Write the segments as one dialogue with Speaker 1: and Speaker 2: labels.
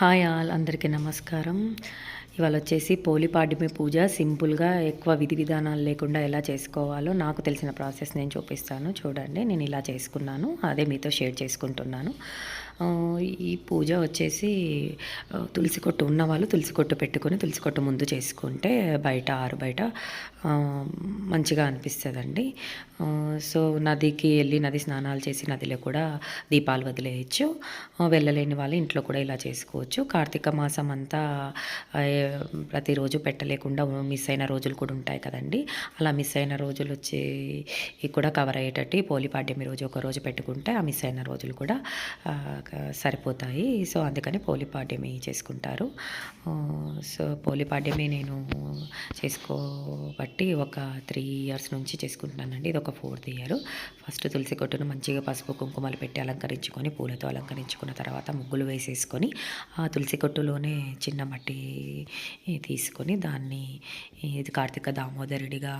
Speaker 1: Hi all అందరికీ నమస్కారం. ఇవాళ వచ్చేసి పోలిపాడ్యమి పూజ. సింపుల్గా ఎక్కువ విధి విధానాలు లేకుండా ఎలా చేసుకోవాలో నాకు తెలిసిన ప్రాసెస్ నేను చూపిస్తాను. చూడండి నేను ఇలా చేసుకున్నాను. అదే మీతో షేర్ చేసుకుంటున్నాను. ఈ పూజ వచ్చేసి తులసి కొట్టు ఉన్నవాళ్ళు తులసి కొట్టు పెట్టుకొని తులసి కొట్టు ముందు చేసుకుంటే బయట ఆరు బయట మంచిగా అనిపిస్తుందండి. సో నదికి వెళ్ళి నది స్నానాలు చేసి నదిలో కూడా దీపాలు వదిలేయచ్చు. వెళ్ళలేని వాళ్ళు ఇంట్లో కూడా ఇలా చేసుకోవచ్చు. కార్తీక మాసం అంతా ప్రతిరోజు పెట్టలేకుండా మిస్ అయిన రోజులు కూడా ఉంటాయి కదండి. అలా మిస్ అయిన రోజులు వచ్చి కూడా కవర్ అయ్యేటట్టు ఈ పోలిపాడ్యమి రోజు ఒక రోజు పెట్టుకుంటే ఆ మిస్ అయిన రోజులు కూడా సరిపోతాయి. సో అందుకని పోలిపాడ్యమి చేసుకుంటారు. సో పోలిపాడ్యమి నేను చేసుకోబట్టి ఒక త్రీ ఇయర్స్ నుంచి చేసుకుంటున్నానండి. ఇది ఒక ఫోర్త్ ఇయర్. ఫస్ట్ తులసి కొట్టును మంచిగా పసుపు కుంకుమలు పెట్టి అలంకరించుకొని పూలతో అలంకరించుకున్న తర్వాత ముగ్గులు వేసేసుకొని ఆ తులసి కొట్టులోనే చిన్న మట్టి తీసుకొని దాన్ని ఇది కార్తీక దామోదరుడిగా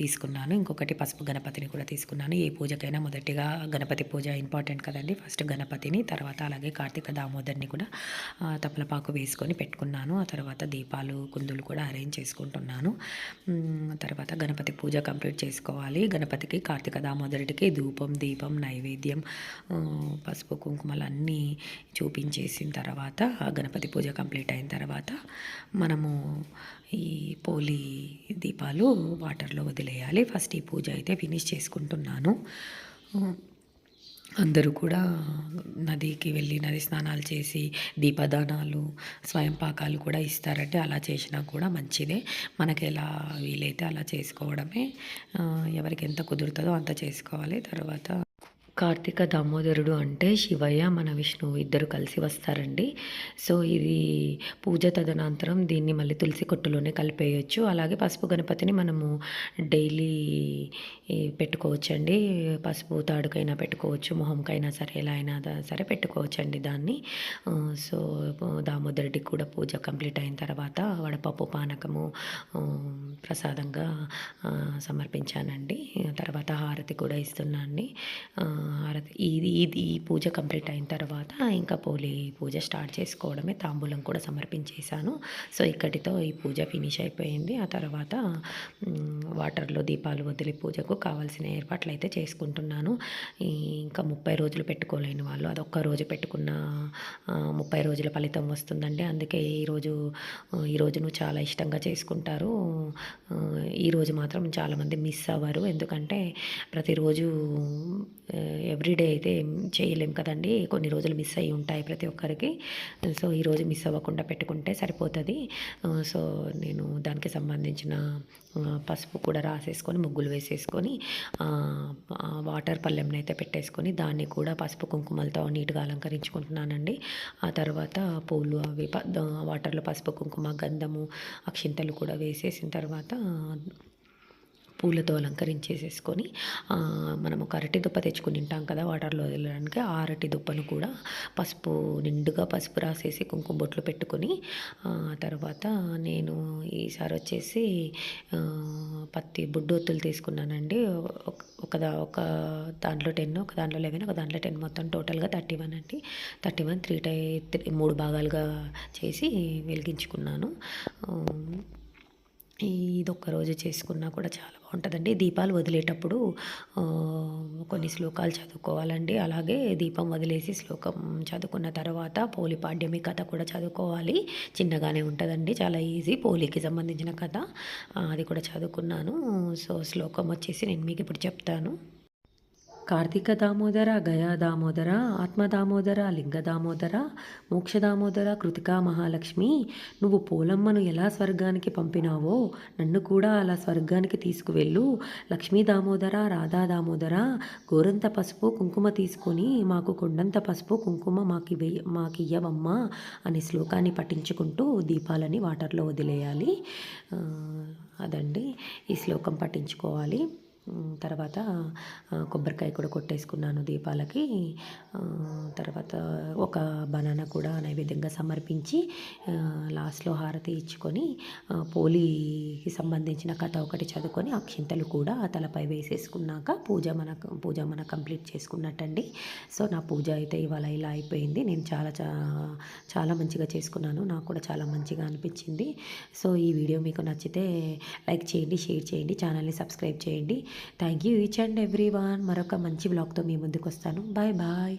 Speaker 1: తీసుకున్నాను. ఇంకొకటి పసుపు గణపతిని కూడా తీసుకున్నాను. ఏ పూజకైనా మొదటిగా గణపతి పూజ ఇంపార్టెంట్ కదండి. ఫస్ట్ గణపతిని తర్వాత అలాగే కార్తీక దామోదర్ని కూడా తపలపాకు వేసుకొని పెట్టుకున్నాను. ఆ తర్వాత దీపాలు కుందులు కూడా అరేంజ్ చేసుకుంటున్నాను. తర్వాత గణపతి పూజ కంప్లీట్ చేసుకోవాలి. గణపతికి కార్తీక దామోదరుడికి ధూపం దీపం నైవేద్యం పసుపు కుంకుమలు అన్నీ చూపించేసిన తర్వాత ఆ గణపతి పూజ కంప్లీట్ అయిన తర్వాత మనము ఈ పోలి దీపాలు వాటర్లో వదిలేయాలి. ఫస్ట్ ఈ పూజ అయితే ఫినిష్ చేసుకుంటున్నాను. అందరూ కూడా నదికి వెళ్ళి నది స్నానాలు చేసి దీపదానాలు స్వయం పాకాలు కూడా ఇస్తారంటే అలా చేసినా కూడా మంచిదే. మనకి ఎలా వీలైతే అలా చేసుకోవడమే. ఎవరికి ఎంత కుదురుతుందో అంత చేసుకోవాలి. తర్వాత కార్తీక దామోదరుడు అంటే శివయ్య మన విష్ణువు ఇద్దరు కలిసి వస్తారండి. సో ఇది పూజ తదనంతరం దీన్ని మళ్ళీ తులసి కొట్టులోనే కలిపేయచ్చు. అలాగే పసుపు గణపతిని మనము డైలీ పెట్టుకోవచ్చండి. పసుపు తాడుకైనా పెట్టుకోవచ్చు మొహంకైనా సరే ఎలా అయినా సరే పెట్టుకోవచ్చండి దాన్ని. సో దామోదరుడికి కూడా పూజ కంప్లీట్ అయిన తర్వాత వడపప్పు పానకము ప్రసాదంగా సమర్పించానండి. తర్వాత హారతి కూడా ఇస్తున్నాను హారతి ఇది ఇది ఈ పూజ కంప్లీట్ అయిన తర్వాత ఇంకా పోలి పూజ స్టార్ట్ చేసుకోవడమే తాంబూలం కూడా సమర్పించేశాను. సో ఇక్కడితో ఈ పూజ ఫినిష్ అయిపోయింది. ఆ తర్వాత వాటర్లో దీపాలు వదిలి పూజకు కావాల్సిన ఏర్పాట్లు అయితే చేసుకుంటున్నాను ఇంకా ముప్పై రోజులు పెట్టుకోలేని వాళ్ళు అదొక్క రోజు పెట్టుకున్న ముప్పై రోజుల ఫలితం వస్తుందండి. అందుకే ఈరోజు ఈ రోజును చాలా ఇష్టంగా చేసుకుంటారు. ఈరోజు మాత్రం చాలామంది మిస్ అవ్వరు. ఎందుకంటే ప్రతిరోజు ఎవ్రీడే అయితే ఏం చేయలేం కదండి. కొన్ని రోజులు మిస్ అయ్యి ఉంటాయి ప్రతి ఒక్కరికి. సో ఈరోజు మిస్ అవ్వకుండా పెట్టుకుంటే సరిపోతుంది. సో నేను దానికి సంబంధించిన పసుపు కూడా రాసేసుకొని ముగ్గులు వేసేసుకొని వాటర్ పల్లెంని అయితే పెట్టేసుకొని దాన్ని కూడా పసుపు కుంకుమలతో నీట్గా అలంకరించుకుంటున్నానండి. ఆ తర్వాత పూలు అవి ప- వాటర్లో పసుపు కుంకుమ గంధము అక్షింతలు కూడా వేసేసిన తర్వాత పూలతో అలంకరించేసేసుకొని మనము మనం ఒక అరటి దుప్ప తెచ్చుకుని తింటాం కదా వాటర్లో వదలడానికి ఆ అరటి దుప్పను కూడా పసుపు నిండుగా పసుపు రాసేసి కుంకుమ బొట్లు పెట్టుకొని తర్వాత నేను ఈసారి వచ్చేసి పత్తి బుడ్డొత్తులు తీసుకున్నానండి. ఒక- ఒక ఒక దాంట్లో టెన్ ఒక దాంట్లో లెవెన్ ఒక దాంట్లో టెన్ మొత్తం టోటల్గా థర్టీ వన్ అండి. థర్టీ వన్ త్రీ టై త్రీ- మూడు భాగాలుగా చేసి వెలిగించుకున్నాను. ఇది ఒక్క రోజు చేసుకున్నా కూడా చాలా బాగుంటుందండి దీపాలు వదిలేటప్పుడు కొన్ని శ్లోకాలు చదువుకోవాలండి. అలాగే దీపం వదిలేసి శ్లోకం చదువుకున్న తర్వాత పోలి పాడ్యమి కథ కూడా చదువుకోవాలి. చిన్నగానే ఉంటుందండి. చాలా ఈజీ. పోలికి సంబంధించిన కథ అది కూడా చదువుకున్నాను. సో శ్లోకం వచ్చేసి నేను మీకు ఇప్పుడు చెప్తాను. కార్తీక దామోదర గయా దామోదర ఆత్మ దామోదర లింగ దామోదర మోక్ష దామోదర కృతికా మహాలక్ష్మి నువ్వు పోలమ్మను ఎలా స్వర్గానికి పంపినావో నన్ను కూడా అలా స్వర్గానికి తీసుకువెళ్ళు. లక్ష్మీ దామోదర రాధా దామోదర గోరంత పసుపు కుంకుమ తీసుకొని మాకు కొండంత పసుపు కుంకుమ మాకి వెయ్య మాకియ్యవమ్మా అనే శ్లోకాన్ని పఠించుకుంటూ దీపాలని వాటర్లో వదిలేయాలి. అదండి. ఈ శ్లోకం పఠించుకోవాలి. తర్వాత కొబ్బరికాయ కూడా కొట్టేసుకున్నాను దీపాలకి. తర్వాత ఒక బనానా కూడా నైవేద్యంగా సమర్పించి లాస్ట్లో హారతి ఇచ్చుకొని పోలికి పోలీకి సంబంధించిన కథ ఒకటి చదువుకొని అక్షింతలు కూడా తలపై వేసేసుకున్నాక పూజ మన పూజ మన కంప్లీట్ చేసుకున్నట్టండి. సో నా పూజ అయితే ఇవాళ ఇలా అయిపోయింది. నేను చాలా చా చాలా మంచిగా చేసుకున్నాను. నాకు కూడా చాలా మంచిగా అనిపించింది. సో ఈ వీడియో మీకు నచ్చితే లైక్ చేయండి షేర్ చేయండి ఛానల్ని సబ్స్క్రైబ్ చేయండి. Thank you each and every one మరొక మంచి బ్లాగ్తో మీ ముందుకు వస్తాను. Bye bye